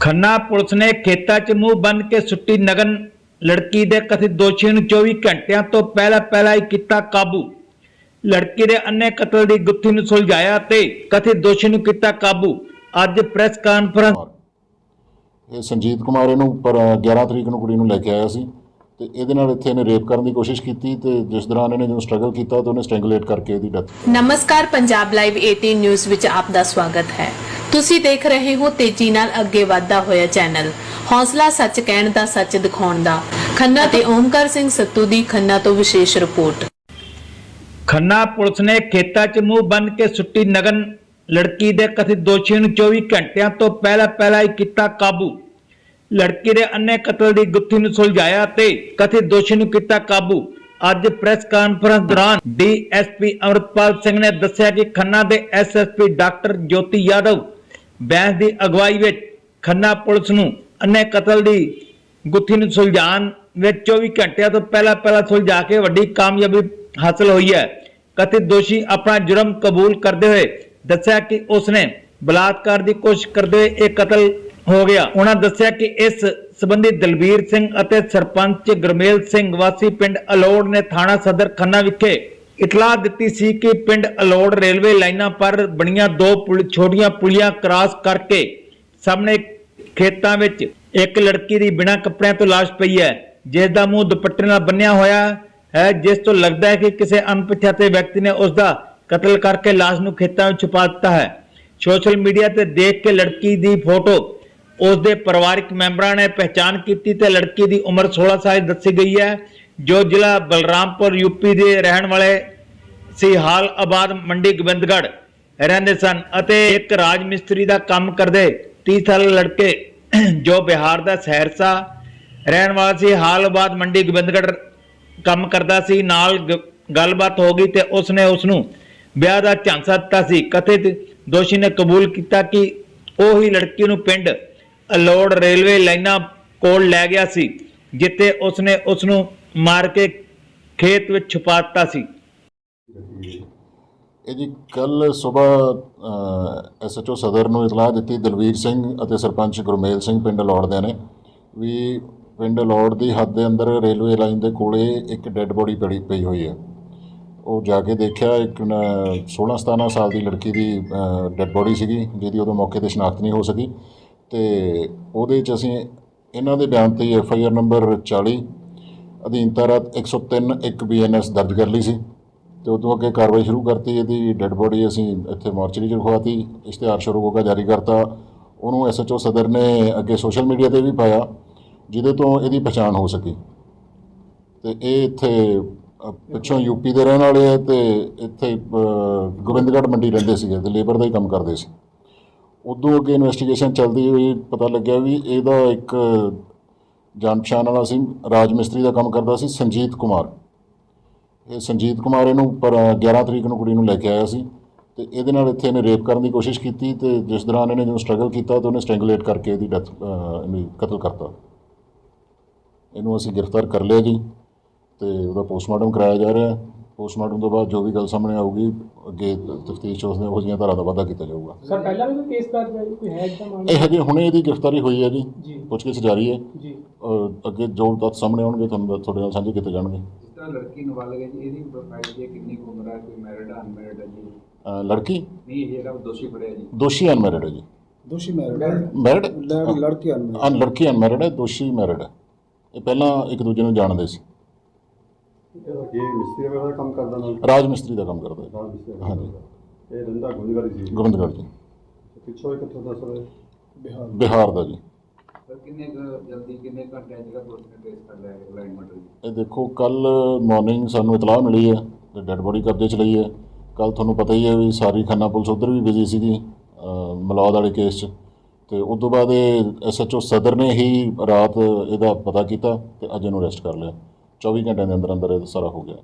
Khanna police ਨੇ ਖੇਤਾਂ 'ਚ ਮੂੰਹ ਬੰਨ ਕੇ ਸੁੱਟੀ ਨਗਨ ਲੜਕੀ ਦੇ ਕਥਿਤ ਦੋਸ਼ੀ ਨੂੰ 24 ਘੰਟਿਆਂ ਤੋਂ ਪਹਿਲਾਂ ਪਹਿਲਾਂ ਹੀ ਕੀਤਾ ਕਾਬੂ। ਲੜਕੀ ਦੇ ਅੰਨੇ ਕਤਲ ਦੀ ਗੁੱਥੀ ਨੂੰ ਸੁਲਝਾਇਆ ਤੇ ਕਥਿਤ ਦੋਸ਼ੀ ਨੂੰ ਕੀਤਾ ਕਾਬੂ। ਅੱਜ ਪ੍ਰੈਸ ਕਾਨਫਰੰਸ ਇਹ ਸੰਜੀਤ ਕੁਮਾਰ ਇਹਨੂੰ ਪਰ 11 ਤਰੀਕ ਨੂੰ ਕੁੜੀ ਨੂੰ ਲੈ ਕੇ ਆਇਆ ਸੀ ਤੇ ਇਹਦੇ ਨਾਲ ਇੱਥੇ ਇਹਨੇ ਰੇਪ ਕਰਨ ਦੀ ਕੋਸ਼ਿਸ਼ ਕੀਤੀ ਤੇ ਜਿਸ ਦੌਰਾਨ ਇਹਨੇ ਜਦੋਂ ਸਟਰਗਲ ਕੀਤਾ ਤਾਂ ਉਹਨੇ ਸਟ੍ਰੈਂਗੂਲੇਟ ਕਰਕੇ ਇਹਦੀ ਡੈਥ ਨਮਸਕਾਰ ਪੰਜਾਬ ਲਾਈਵ 18 ਨਿਊਜ਼ ਵਿੱਚ ਆਪ ਦਾ ਸਵਾਗਤ ਹੈ। ਤੁਸੀਂ ਦੇਖ ਰਹੇ ਹੋ ਤੇਜ਼ੀ ਨਾਲ ਅੱਗੇ ਵਧਦਾ ਹੋਇਆ ਚੈਨਲ। ਹੌਸਲਾ ਸੱਚ ਕਹਿਣ ਦਾ ਸੱਚ ਦਿਖਾਉਣ ਦਾ। ਖੰਨਾ ਤੇ ਓਮਕਾਰ ਸਿੰਘ ਸੱਤੂ ਦੀ ਖੰਨਾ ਤੋਂ ਵਿਸ਼ੇਸ਼ ਰਿਪੋਰਟ। ਖੰਨਾ ਪੁਲਿਸ ਨੇ ਖੇਤਾਂ 'ਚ ਮੂੰਹ ਬੰਨ ਕੇ ਸੁੱਟੀ ਨਗਨ ਲੜਕੀ ਦੇ ਕਥਿਤ ਦੋਸ਼ੀ ਨੂੰ 24 ਘੰਟਿਆਂ ਤੋਂ ਪਹਿਲਾਂ ਪਹਿਲਾਂ ਹੀ ਕੀਤਾ ਕਾਬੂ। ਲੜਕੀ ਦੇ ਅੰਨੇ ਕਤਲ ਦੀ ਗੁੱਥੀ ਨੂੰ ਸੁਲਝਾਇਆ ਤੇ ਕਥਿਤ ਦੋਸ਼ੀ ਨੂੰ ਕੀਤਾ ਕਾਬੂ। ਅੱਜ ਪ੍ਰੈਸ ਕਾਨਫਰੰਸ ਦੌਰਾਨ ਡੀਐਸਪੀ ਅਮਰਪਾਲ ਸਿੰਘ ਨੇ ਦੱਸਿਆ ਕਿ ਖੰਨਾ ਦੇ ਐਸਐਸਪੀ ਡਾਕਟਰ ਜੋਤੀ ਯਾਦਵ ਬੈਂਸ ਦੀ ਅਗਵਾਈ ਵਿੱਚ ਖੰਨਾ ਪੁਲਿਸ ਨੂੰ, ਅੰਨੇ ਕਤਲ ਦੀ ਗੁੱਥੀ ਨੂੰ ਸੁਲਝਾਉਣ ਵਿੱਚ 24 ਘੰਟਿਆਂ ਤੋਂ ਪਹਿਲਾਂ ਪਹਿਲਾਂ ਸੁਲਝਾ ਕੇ ਵੱਡੀ ਕਾਮਯਾਬੀ ਹਾਸਲ ਹੋਈ ਹੈ। ਕਥਿਤ ਦੋਸ਼ੀ ਆਪਣਾ ਜੁਰਮ ਕਬੂਲ ਕਰਦੇ ਹੋਏ ਦੱਸਿਆ ਕਿ ਉਸਨੇ ਬਲਾਤਕਾਰ ਦੀ ਕੋਸ਼ਿਸ਼ ਕਰਦੇ ਹੋਏ ਇਹ ਕਤਲ ਹੋ ਗਿਆ। ਉਹਨਾਂ ਦੱਸਿਆ ਕਿ ਇਸ ਸਬੰਧੀ ਦਲਬੀਰ ਸਿੰਘ ਅਤੇ ਸਰਪੰਚ ਗੁਰਮੇਲ ਸਿੰਘ ਵਾਸੀ ਪਿੰਡ ਅਲੋੜ ਨੇ ਥਾਣਾ ਸਦਰ ਖੰਨਾ ਵਿਖੇ ਇਤਲਾਹ ਦਿੱਤੀ ਸੀ ਕਿ ਪਿੰਡ ਅਲੋੜ ਰੇਲਵੇ ਲਾਈਨਾਂ ਪਰ ਬਣੀਆਂ ਦੋ ਪੁਲ, ਛੋਟੀਆਂ ਪੁਲੀਆਂ ਕ੍ਰਾਸ ਕਰਕੇ ਸਾਹਮਣੇ ਖੇਤਾਂ ਵਿੱਚ ਇੱਕ ਲੜਕੀ ਦੀ ਬਿਨਾਂ ਕੱਪੜਿਆਂ ਤੋਂ ਲਾਸ਼ ਪਈ ਹੈ, ਜਿਸ ਦਾ ਮੂੰਹ ਦੁਪੱਟੇ ਨਾਲ ਬੰਨਿਆ ਹੋਇਆ ਹੈ, ਜਿਸ ਤੋਂ ਲੱਗਦਾ ਹੈ ਕਿ ਕਿਸੇ ਅਣਪਛਾਤੇ ਵਿਅਕਤੀ ਨੇ ਉਸ ਦਾ ਕਤਲ ਕਰਕੇ ਲਾਸ਼ ਨੂੰ ਖੇਤਾਂ ਵਿੱਚ ਛੁਪਾ ਦਿੱਤਾ ਹੈ। ਸੋਸ਼ਲ ਮੀਡੀਆ ਤੇ ਦੇਖ ਕੇ ਲੜਕੀ ਦੀ ਫੋਟੋ ਉਸ ਦੇ ਪਰਿਵਾਰਕ ਮੈਂਬਰਾਂ ਨੇ ਪਹਿਚਾਨ ਕੀਤੀ ਤੇ ਲੜਕੀ ਦੀ ਉਮਰ 16 ਸਾਲ ਦੱਸੀ ਗਈ ਹੈ। ਜੋ ਜ਼ਿਲ੍ਹਾ ਬਲਰਾਮਪੁਰ ਯੂਪੀ ਦੇ ਰਹਿਣ ਵਾਲੇ ਸੀ, ਹਾਲ ਆਬਾਦ ਮੰਡੀ ਗੋਬਿੰਦਗੜ੍ਹ ਰਹਿੰਦੇ ਸਨ ਅਤੇ ਇੱਕ ਰਾਜ ਮਿਸਤਰੀ ਦਾ ਕੰਮ ਕਰਦੇ 30 ਸਾਲ ਲੜਕੇ ਜੋ ਬਿਹਾਰ ਦਾ ਸਹਿਰਸਾ ਰਹਿਣ ਵਾਲਾ ਸੀ, ਹਾਲ ਮੰਡੀ ਗੋਬਿੰਦਗੜ੍ਹ ਕੰਮ ਕਰਦਾ ਸੀ, ਨਾਲ ਗੱਲਬਾਤ ਹੋ ਗਈ ਤੇ ਉਸਨੇ ਉਸ ਨੂੰ ਵਿਆਹ ਦਾ ਝਾਂਸਾ ਦਿੱਤਾ ਸੀ। ਕਥਿਤ ਦੋਸ਼ੀ ਨੇ ਕਬੂਲ ਕੀਤਾ ਕਿ ਉਹ ਹੀ ਲੜਕੀ ਨੂੰ ਪਿੰਡ ਅਲੋੜ ਰੇਲਵੇ ਲਾਈਨਾਂ ਕੋਲ ਲੈ ਗਿਆ ਸੀ, ਜਿੱਥੇ ਉਸਨੇ ਉਸ ਨੂੰ ਮਾਰ ਕੇ ਖੇਤ ਵਿੱਚ ਛੁਪਾ ਦਿੱਤਾ ਸੀ ਇਹ ਜੀ ਕੱਲ ਸਵੇਰ ਐਸਐਚਓ ਸਦਰ ਨੂੰ ਇਤਲਾਹ ਦਿੱਤੀ ਦਲਵੀਰ ਸਿੰਘ ਅਤੇ ਸਰਪੰਚ ਗੁਰਮੇਲ ਸਿੰਘ ਪਿੰਡ ਲੋੜ ਦੇ ਨੇ ਵੀ ਪਿੰਡ ਲੋੜ ਦੀ ਹੱਦ ਦੇ ਅੰਦਰ ਰੇਲਵੇ ਲਾਈਨ ਦੇ ਕੋਲੇ ਇੱਕ ਡੈੱਡ ਬੋਡੀ ਪੜੀ, ਪਈ ਹੋਈ ਹੈ। ਉਹ ਜਾ ਕੇ ਦੇਖਿਆ ਇੱਕ 16 17 ਸਾਲ ਦੀ ਲੜਕੀ ਦੀ ਡੈੱਡ ਬੋਡੀ ਸੀਗੀ, ਜਿਹਦੀ ਉਦੋਂ ਮੌਕੇ ਤੇ ਸ਼ਨਾਖਤ ਨਹੀਂ ਹੋ ਸਕੀ। ਤੇ ਉਹਦੇ 'ਚ ਅਸੀਂ, ਇਹਨਾਂ ਦੇ ਬਿਆਨ ਤੇ ਐਫ ਆਈ ਆਰ ਨੰਬਰ 40 ਅਧੀਨ ਧਾਰਾ 103 1 ਬੀਐਨਐਸ ਦਰਜ ਕਰ ਲਈ ਸੀ ਤੇ ਉਦੋਂ ਅੱਗੇ ਕਾਰਵਾਈ ਸ਼ੁਰੂ ਕਰਤੀ ਇਹਦੀ ਡੈੱਡ ਬੋਡੀ ਅਸੀਂ ਇੱਥੇ ਮੋਰਚਰੀ 'ਚ ਰਖਵਾਤੀ ਇਸ਼ਤਿਹਾਰ ਸ਼ੁਰੂ ਹੋ ਗਿਆ ਜਾਰੀ ਕਰਤਾ। ਉਹਨੂੰ ਐਸਐਚਓ ਸਦਰ ਨੇ ਅੱਗੇ ਸੋਸ਼ਲ ਮੀਡੀਆ ਤੇ ਵੀ ਪਾਇਆ ਜਿਹਦੇ ਤੋਂ ਇਹਦੀ ਪਛਾਣ ਹੋ ਸਕੀ। ਤੇ ਇਹ ਇੱਥੇ ਅ, ਪਿੱਛੋਂ ਯੂਪੀ ਦੇ ਰਹਿਣ ਵਾਲੇ ਆ ਤੇ ਇੱਥੇ ਗੋਬਿੰਦਗੜ੍ਹ ਮੰਡੀ ਰਹਿੰਦੇ ਸੀਗੇ ਤੇ ਲੇਬਰ ਦਾ ਹੀ ਕੰਮ ਕਰਦੇ ਸੀ। ਉਦੋਂ ਅੱਗੇ ਇਨਵੈਸਟੀਗੇਸ਼ਨ ਚੱਲਦੀ ਹੋਈ ਪਤਾ ਲੱਗਿਆ ਵੀ ਇਹਦਾ ਇੱਕ ਜਾਣ ਪਛਾਣ ਵਾਲਾ ਸੀ ਰਾਜ ਮਿਸਤਰੀ ਦਾ ਕੰਮ ਕਰਦਾ ਸੀ ਸੰਜੀਤ ਕੁਮਾਰ। ਇਹ ਸੰਜੀਤ ਕੁਮਾਰ ਇਹਨੂੰ ਪਰ 11 ਤਰੀਕ ਨੂੰ ਕੁੜੀ ਨੂੰ ਲੈ ਕੇ ਆਇਆ ਸੀ ਤੇ ਇਹਦੇ ਨਾਲ ਇੱਥੇ ਇਹਨੇ ਰੇਪ ਕਰਨ ਦੀ ਕੋਸ਼ਿਸ਼ ਕੀਤੀ ਤੇ ਜਿਸ ਦੌਰਾਨ ਇਹਨੇ ਜਦੋਂ ਸਟਰਗਲ ਕੀਤਾ ਤਾਂ ਉਹਨੇ ਸਟ੍ਰੈਂਗੂਲੇਟ ਕਰਕੇ ਇਹਦੀ ਡੈਥ ਇਹਨੂੰ ਕਤਲ ਕਰਤਾ। ਇਹਨੂੰ ਅਸੀਂ ਗ੍ਰਿਫਤਾਰ ਕਰ ਲਿਆ ਜੀ ਤੇ ਉਹਦਾ ਪੋਸਟਮਾਰਟਮ ਕਰਾਇਆ ਜਾ ਰਿਹਾ। ਹੈ ਪੋਸਟਮਾਰਟਮ ਤੋਂ ਬਾਅਦ ਜੋ ਵੀ ਗੱਲ ਸਾਹਮਣੇ ਆਊਗੀ ਅੱਗੇ ਤਫਤੀਸ਼ ਉਸ ਦੇ ਉਹ ਜਿਹੀਆਂ ਧਾਰਾ ਦਾ ਵਾਧਾ ਕੀਤਾ ਜਾਊਗਾ। ਸਰ ਪਹਿਲਾਂ ਵੀ ਕੋਈ ਕੇਸ ਦਰਜ ਹੈ? ਕੋਈ ਹੈ ਇਦਾਂ ਇਹ ਹਜੇ ਹੁਣੇ ਇਹਦੀ ਗ੍ਰਿਫਤਾਰੀ ਹੋਈ ਹੈ ਜੀ। ਜੀ। ਪੁੱਛਗਿੱਛ ਜਾਰੀ ਹੈ। ਜੀ। ਅਹ ਅੱਗੇ ਜੋ ਤੱਥ ਸਾਹਮਣੇ ਆਉਣਗੇ ਤੁਹਾਨੂੰ ਤੁਹਾਡੇ ਨਾਲ ਸਾਂਝੇ ਕੀਤੇ ਜਾਣਗੇ। ਜਿਸ ਤਰ੍ਹਾਂ ਲੜਕੀ ਨਾਬਾਲਗ ਹੈ ਜੀ ਇਹਦੀ ਪ੍ਰੋਫਾਈਲ ਦੀ ਕਿੰਨੀ ਕੁ ਉਮਰ ਹੈ ਕੋਈ ਮੈਰਿਡ ਹੈ ਅਨਮੈਰਿਡ ਹੈ ਜੀ? ਅਹ ਲੜਕੀ? ਨਹੀਂ ਇਹ ਜਿਹੜਾ ਦੋਸ਼ੀ ਫੜਿਆ ਜੀ। ਦੋਸ਼ੀ ਅਨਮੈਰਿਡ ਹੈ ਜੀ। ਦੋਸ਼ੀ ਮੈਰਿਡ ਹੈ ਮੈਰਿਡ ਲੜ- ਲੜਕੀ ਅਨਮੈਰਿਡ ਅਨ ਲੜਕੀ ਅਨਮੈਰਿਡ ਹੈ ਦੋਸ਼ੀ ਮੈਰਿਡ ਹੈ ਇਹ ਪਹਿਲਾਂ ਇੱਕ ਦੂਜੇ ਨੂੰ ਜਾਣਦੇ ਸੀ। ਇਹ ਮਿਸਤਰੀ ਵਗੈਰਾ ਦਾ ਕੰਮ ਕਰਦਾ ਨਾਲ? ਰਾਜ ਮਿਸਤਰੀ ਦਾ ਕੰਮ ਕਰਦਾ ਹੈ ਨਾਲ ਮਿਸਤਰੀ ਦਾ ਹਾਂਜੀ। ਕੰਮ ਕਰਦਾ। ਇਹ ਰੰਦਾ ਗੁੰਦਗਾਰੀ ਸੀ। ਗੋਬਿੰਦਗੜ੍ਹ ਜੀ। ਪਿੱਛੋਂ ਇੱਕ ਕਿੱਥੋਂ ਦਾ ਸਰ ਇਹ? ਬਿਹਾਰ। ਬਿਹਾਰ ਦਾ ਜੀ। ਕਿੰਨੇ ਜਲਦੀ ਕਿੰਨੇ ਘੰਟਿਆਂ ਜਿਹੜਾ ਪੁਲਿਸ ਨੇ ਟ੍ਰੇਸ ਕਰ ਲਿਆ ਹੈ ਮਰਡਰ ਇਹ ਦੇਖੋ, ਕੱਲ ਮਾਰਨਿੰਗ ਸਾਨੂੰ ਇਤਲਾਹ ਮਿਲੀ ਹੈ ਤੇ ਡੈੱਡ ਬੋਡੀ ਕਬਜ਼ੇ 'ਚ ਲਈ ਹੈ। ਕੱਲ ਤੁਹਾਨੂੰ ਪਤਾ ਹੀ ਹੈ ਵੀ ਸਾਰੀ ਖੰਨਾ ਪੁਲਿਸ ਉਧਰ ਵੀ ਬਿਜ਼ੀ ਸੀਗੀ, ਅਹ, ਮਲੌਦ ਵਾਲੇ ਕੇਸ 'ਚ। ਤੇ ਉਸ ਤੋਂ ਬਾਅਦ ਇਹ ਐਸਐਚਓ ਸਦਰ ਨੇ ਹੀ ਰਾਤ ਇਹਦਾ ਪਤਾ ਕੀਤਾ ਤੇ ਅੱਜ ਇਹਨੂੰ ਅਰੈਸਟ ਕਰ ਲਿਆ। 24 ਘੰਟਿਆਂ ਦੇ ਅੰਦਰ ਅੰਦਰ ਇਹ ਸਾਰਾ ਹੋ ਗਿਆ।